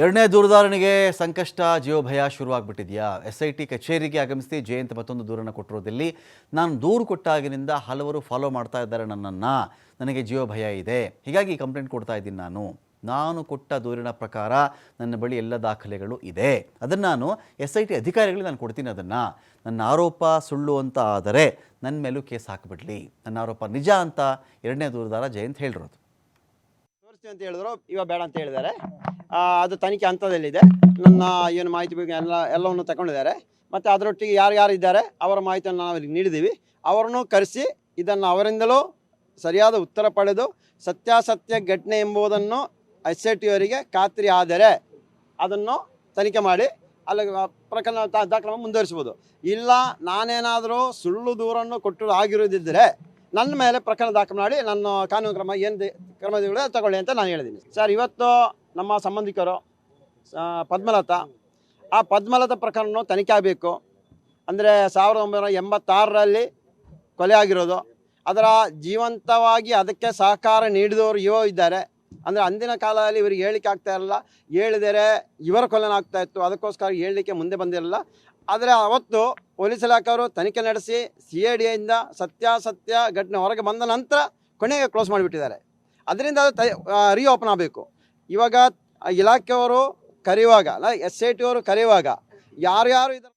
ಎರಡನೇ ದೂರದಾರನಿಗೆ ಸಂಕಷ್ಟ, ಜೀವಭಯ ಶುರುವಾಗ್ಬಿಟ್ಟಿದೆಯಾ? ಎಸ್ ಐ ಟಿ ಕಚೇರಿಗೆ ಆಗಮಿಸಿ ಜಯಂತ್ ಮತ್ತೊಂದು ದೂರನ್ನು ಕೊಟ್ಟಿರೋದಲ್ಲಿ ನಾನು ದೂರು ಕೊಟ್ಟಾಗಿನಿಂದ ಹಲವರು ಫಾಲೋ ಮಾಡ್ತಾ ಇದ್ದಾರೆ ನನ್ನನ್ನು. ನನಗೆ ಜೀವಭಯ ಇದೆ. ಹೀಗಾಗಿ ಕಂಪ್ಲೇಂಟ್ ಕೊಡ್ತಾ ಇದ್ದೀನಿ ನಾನು. ನಾನು ಕೊಟ್ಟ ದೂರಿನ ಪ್ರಕಾರ ನನ್ನ ಬಳಿ ಎಲ್ಲ ದಾಖಲೆಗಳು ಇದೆ. ಅದನ್ನು ನಾನು ಎಸ್ ಐ ಟಿ ಅಧಿಕಾರಿಗಳಿಗೆ ನಾನು ಕೊಡ್ತೀನಿ ಅದನ್ನು. ನನ್ನ ಆರೋಪ ಸುಳ್ಳು ಅಂತ ಆದರೆ ನನ್ನ ಮೇಲೂ ಕೇಸ್ ಹಾಕಿಬಿಡ್ಲಿ. ನನ್ನ ಆರೋಪ ನಿಜ ಅಂತ ಎರಡನೇ ದೂರದಾರ ಜಯಂತ್ ಹೇಳಿರೋದು. ತೋರಿಸ್ತೀವಿ ಅಂತ ಹೇಳಿದ್ರು. ಇವಾಗ ಬೇಡ ಅಂತ ಹೇಳಿದ್ದಾರೆ. ಅದು ತನಿಖೆ ಹಂತದಲ್ಲಿದೆ. ನನ್ನ ಏನು ಮಾಹಿತಿ ಬಗ್ಗೆ ಎಲ್ಲ, ಎಲ್ಲವನ್ನು ತಗೊಂಡಿದ್ದಾರೆ. ಮತ್ತು ಅದರೊಟ್ಟಿಗೆ ಯಾರು ಯಾರು ಇದ್ದಾರೆ, ಅವರ ಮಾಹಿತಿಯನ್ನು ನಾವು ಅವರಿಗೆ ನೀಡಿದ್ದೀವಿ. ಅವರನ್ನು ಕರೆಸಿ ಇದನ್ನು ಅವರಿಂದಲೂ ಸರಿಯಾದ ಉತ್ತರ ಪಡೆದು ಸತ್ಯಾಸತ್ಯ ಘಟನೆ ಎಂಬುದನ್ನು ಎಸ್ ಐ ಟಿ ಅವರಿಗೆ ಖಾತ್ರಿ ಆದರೆ ಅದನ್ನು ತನಿಖೆ ಮಾಡಿ ಅಲ್ಲಿ ಪ್ರಕರಣ ದಾಖಲ ದಾಖಲೆ ಮುಂದುವರಿಸ್ಬೋದು ಇಲ್ಲ, ನಾನೇನಾದರೂ ಸುಳ್ಳು ದೂರನ್ನು ಕೊಟ್ಟು ಆಗಿರೋದಿದ್ದರೆ ನನ್ನ ಮೇಲೆ ಪ್ರಕರಣ ದಾಖಲು ಮಾಡಿ, ನನ್ನ ಕಾನೂನು ಕ್ರಮ ಏನು ಕ್ರಮ ತಗೊಳ್ಳಿ ಅಂತ ನಾನು ಹೇಳಿದ್ದೀನಿ. ಸರ್, ಇವತ್ತು ನಮ್ಮ ಸಂಬಂಧಿಕರು ಪದ್ಮಲತ, ಆ ಪದ್ಮಲತಾ ಪ್ರಕರಣ ತನಿಖೆ ಆಗಬೇಕು. ಅಂದರೆ ಸಾವಿರದ ಒಂಬೈನೂರ ಎಂಬತ್ತಾರರಲ್ಲಿ ಕೊಲೆ ಆಗಿರೋದು. ಅದರ ಜೀವಂತವಾಗಿ ಅದಕ್ಕೆ ಸಹಕಾರ ನೀಡಿದವರು ಯುವ ಇದ್ದಾರೆ. ಅಂದರೆ ಅಂದಿನ ಕಾಲದಲ್ಲಿ ಇವರಿಗೆ ಹೇಳಿಕೆ ಆಗ್ತಾ ಇರಲಿಲ್ಲ. ಹೇಳಿದರೆ ಇವರ ಕೊಲೆನಾಗ್ತಾ ಇತ್ತು. ಅದಕ್ಕೋಸ್ಕರ ಹೇಳಲಿಕ್ಕೆ ಮುಂದೆ ಬಂದಿರಲಿಲ್ಲ. ಆದರೆ ಅವತ್ತು ಪೊಲೀಸ್ ಇಲಾಖೆಯವರು ತನಿಖೆ ನಡೆಸಿ ಸಿ ಐ ಡಿಯಿಂದ ಸತ್ಯಾಸತ್ಯ ಘಟನೆ ಹೊರಗೆ ಬಂದ ನಂತರ ಕೊನೆಗೆ ಕ್ಲೋಸ್ ಮಾಡಿಬಿಟ್ಟಿದ್ದಾರೆ. ಅದರಿಂದ ಅದು ರೀಓಪನ್ ಆಗಬೇಕು. ಇವಾಗ ಇಲಾಖೆಯವರು ಕರೆಯುವಾಗ ಎಸ್ ಐ ಟಿ ಅವರು ಕರೆಯುವಾಗ ಯಾರ್ಯಾರು ಇದರ